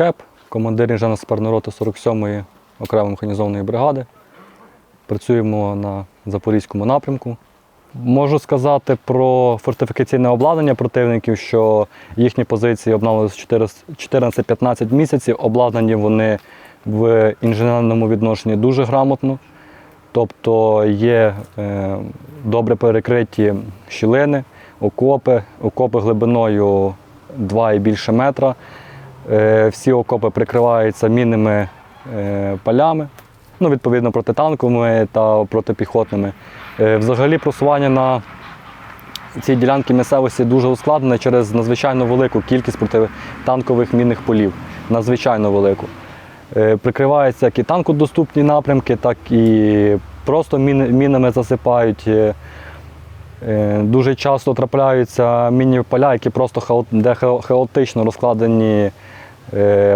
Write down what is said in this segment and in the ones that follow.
Кеп, командир інженерно-саперної роти 47-ї окремої механізованої бригади. Працюємо на Запорізькому напрямку. Можу сказати про фортифікаційне обладнання противників, що їхні позиції обновилися 14-15 місяців. Обладнані вони в інженерному відношенні дуже грамотно. Тобто є е, добре перекриті щілини, окопи, окопи глибиною 2 і більше метра. Е, всі окопи прикриваються мінними е, полями, ну, відповідно протитанковими та протипіхотними. Е, взагалі просування на цій ділянці місцевості дуже ускладнене через надзвичайно велику кількість протитанкових мінних полів. Надзвичайно велику. Прикриваються як і танкодоступні напрямки, так і просто мінами засипають. Дуже часто трапляються мінні поля, які просто хао- хаотично розкладені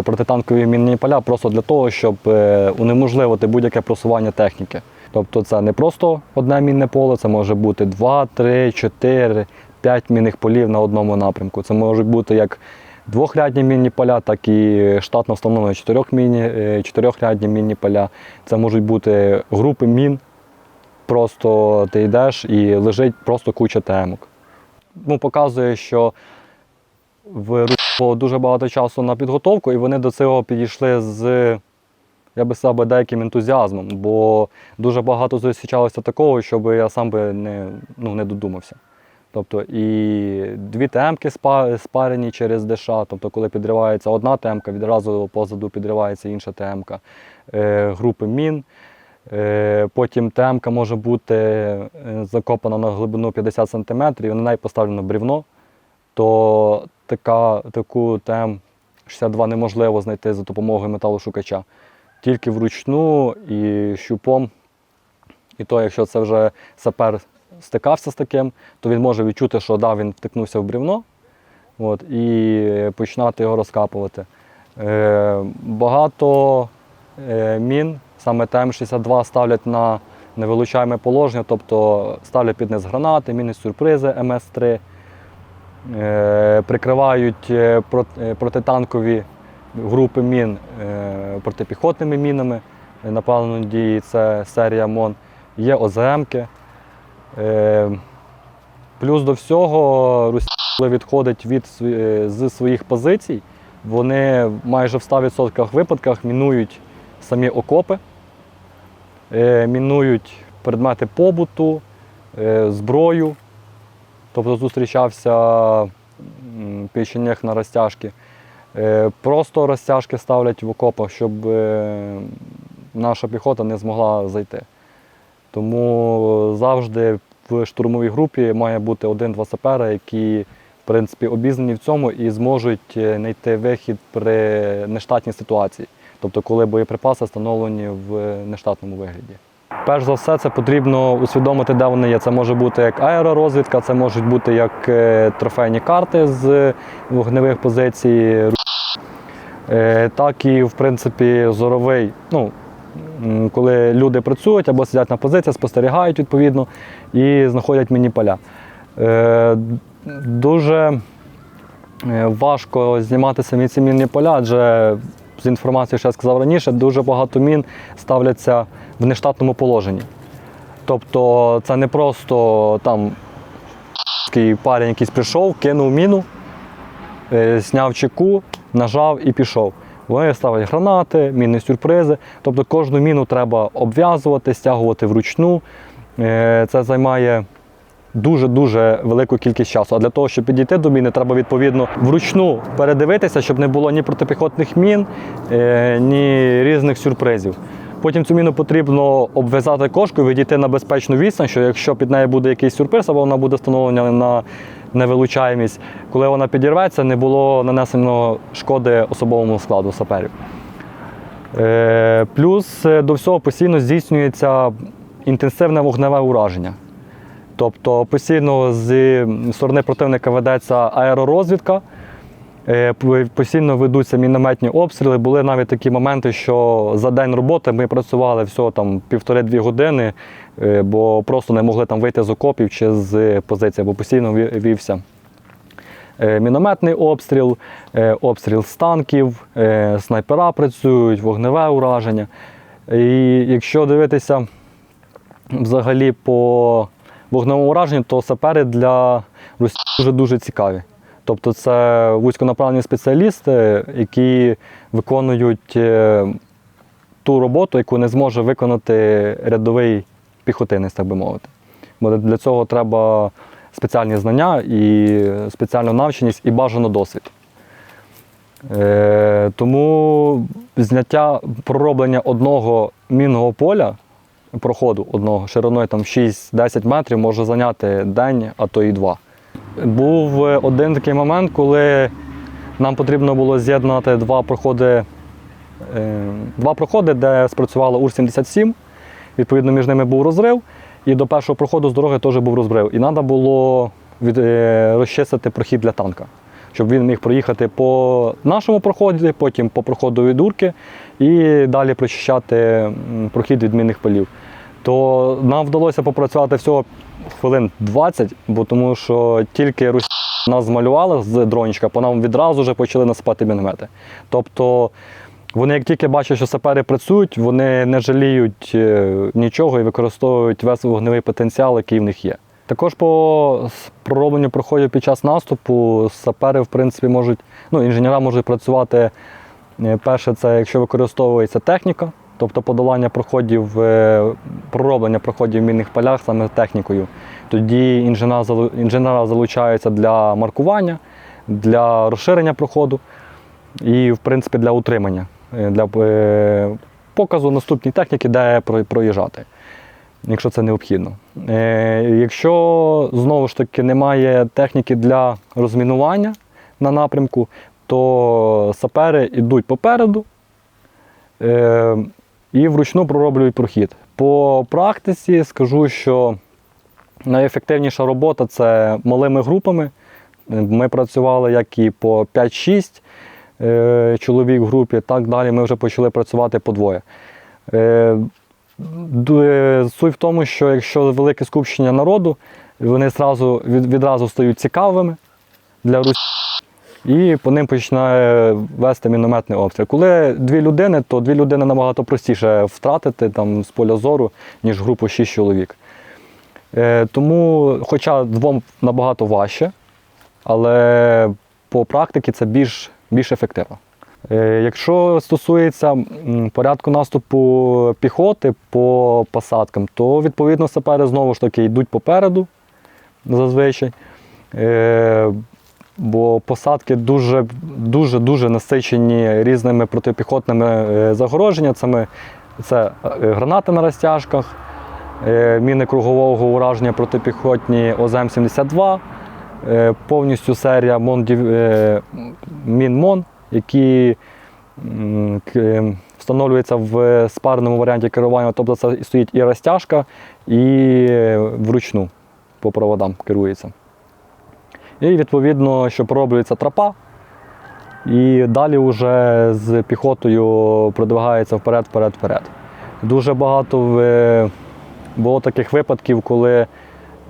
протитанкові мінні поля, просто для того, щоб е, унеможливити будь-яке просування техніки. Тобто це не просто одне мінне поле, це може бути два, три, чотири, п'ять мінних полів на одному напрямку. Це можуть бути як двохрядні мінні поля, так і штатно встановлені е, чотирьохрядні мінні поля. Це можуть бути групи мін. Просто ти йдеш і лежить просто куча темок. Ну, показує, що в РУ було дуже багато часу на підготовку, і вони до цього підійшли з, я би би, деяким ентузіазмом, бо дуже багато зустрічалося такого, щоб я сам би не, ну, не додумався. Тобто і дві темки спарені через ДШ, тобто коли підривається одна темка, відразу позаду підривається інша темка, е, групи мін. Е, Потім темка може бути е, закопана на глибину 50 см, і на неї поставлено брівно, то така, таку тем 62 неможливо знайти за допомогою металошукача. Тільки вручну і щупом. І то, якщо це вже сапер стикався з таким, то він може відчути, що да, він втикнувся в брівно от, і починати його розкапувати. Е, багато е, мін, саме ТМ-62 ставлять на невилучаєме положення, тобто ставлять під низ гранати, міни сюрпризи МС-3, е, прикривають е, е, протитанкові групи мін е, протипіхотними мінами е, направленої дії, це серія МОН. Є ОЗМки. Е, Плюс до всього Росія, відходить від, е, з своїх позицій, вони майже в 100% випадках мінують самі окопи, е, мінують предмети побуту, е, зброю. Тобто зустрічався печенях на розтяжки. Е, Просто розтяжки ставлять в окопах, щоб е, наша піхота не змогла зайти. Тому завжди в штурмовій групі має бути один-два сапера, які в принципі обізнані в цьому і зможуть е, знайти вихід при нештатній ситуації, тобто коли боєприпаси встановлені в нештатному вигляді. Перш за все, це потрібно усвідомити, де вони є. Це може бути як аеророзвідка, це можуть бути як е, трофейні карти з вогневих позицій, е, так і в принципі зоровий. Ну, коли люди працюють або сидять на позиціях, спостерігають відповідно і знаходять міні поля. Е, Дуже важко знімати самі ці мінні поля, адже з інформацією, що я сказав раніше, дуже багато мін ставляться в нештатному положенні. Тобто це не просто там парень якийсь прийшов, кинув міну, е, зняв чеку, нажав і пішов. Вони ставлять гранати, мінні сюрпризи. Тобто кожну міну треба обв'язувати, стягувати вручну. Е, Це займає дуже-дуже велику кількість часу. А для того, щоб підійти до міни, треба відповідно вручну передивитися, щоб не було ні протипіхотних мін, е, ні різних сюрпризів. Потім цю міну потрібно обв'язати кошкою, відійти на безпечну відстань, що якщо під нею буде якийсь сюрприз, або вона буде встановлена на невилучаємість, коли вона підірветься, не було нанесено шкоди особовому складу саперів. Е, Плюс е, до всього постійно здійснюється інтенсивне вогневе ураження. Тобто постійно з сторони противника ведеться аеророзвідка, е, постійно ведуться мінометні обстріли. Були навіть такі моменти, що за день роботи ми працювали всього там півтори-дві години, е, бо просто не могли там вийти з окопів чи з позиції, бо постійно ві- вівся е, мінометний обстріл, обстріл з танків, снайпера працюють, вогневе ураження. І якщо дивитися взагалі по вогневому ураженню, то сапери для Росії дуже дуже цікаві. Тобто це вузьконаправлені спеціалісти, які виконують е, ту роботу, яку не зможе виконати рядовий піхотинець, так би мовити. Бо для цього треба спеціальні знання і спеціальну навченість і бажано досвід. Е, тому зняття пророблення одного мінного поля, проходу одного шириною там 6-10 метрів може зайняти день, а то і два. Був е, один такий момент, коли нам потрібно було з'єднати два проходи, е, два проходи, де спрацювала УР-77. Відповідно, між ними був розрив, і до першого проходу з дороги теж був розрив. І треба було е, розчистити прохід для танка, щоб він міг проїхати по нашому проході, потім по проходу від Урки і далі прочищати прохід від мінних полів. То нам вдалося попрацювати всього хвилин 20, бо тому що тільки Росія нас змалювала з дрончика, по нам відразу вже почали насипати міномети. Тобто вони, як тільки бачать, що сапери працюють, вони не жаліють е, нічого і використовують весь вогневий потенціал, який в них є. Також по проробленню проходів під час наступу сапери, в принципі, можуть, ну, інженера можуть працювати. е, Перше, це якщо використовується техніка, тобто подолання проходів, е, пророблення проходів в мінних полях саме технікою. Тоді інженера, інженера залучаються для маркування, для розширення проходу і, в принципі, для утримання, е, для показу наступній техніки, де проїжджати, якщо це необхідно. Е, Якщо знову ж таки немає техніки для розмінування на напрямку, то сапери йдуть попереду е, і вручну пророблюють прохід. По практиці скажу, що найефективніша робота це малими групами. Ми працювали як і по 5-6 е, чоловік в групі, так далі ми вже почали працювати по двоє. Е, Суть в тому, що якщо велике скупчення народу, вони зразу, від, відразу стають цікавими для Русі, і по ним починає вести мінометний обстріл. Коли дві людини, то дві людини набагато простіше втратити там, з поля зору, ніж групу 6 чоловік. Е, тому, хоча двом набагато важче, але по практиці це більш, більш ефективно. Е, Якщо стосується порядку наступу піхоти по посадкам, то відповідно сапери знову ж таки йдуть попереду зазвичай. Е, Бо посадки дуже дуже насичені різними протипіхотними е, загороженнями. Це, гранати на розтяжках, міни кругового ураження протипіхотні ОЗМ-72, е, повністю серія Мон, Які м, к- е, встановлюються в спарному варіанті керування, тобто це стоїть і розтяжка, і е, вручну по проводам керується. І відповідно, що пророблюється тропа, і далі вже з піхотою продвигається вперед, вперед, вперед. Дуже багато е, було таких випадків, коли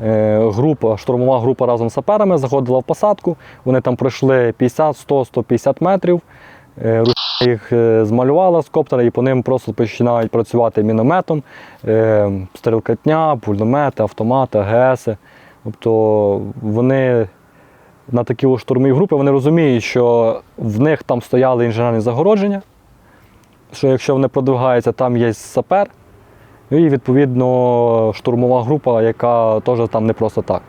група, штурмова група разом з саперами заходила в посадку. Вони там пройшли 50, 100, 150 метрів. Е, Русня їх е, змалювала з коптера і по ним просто починають працювати мінометом, е, стрілкатня, пульномети, автомати, АГС. Тобто вони на такі штурмові групи вони розуміють, що в них там стояли інженерні загородження, що якщо вони продвигаються, там є сапер, і відповідно штурмова група, яка теж там не просто так.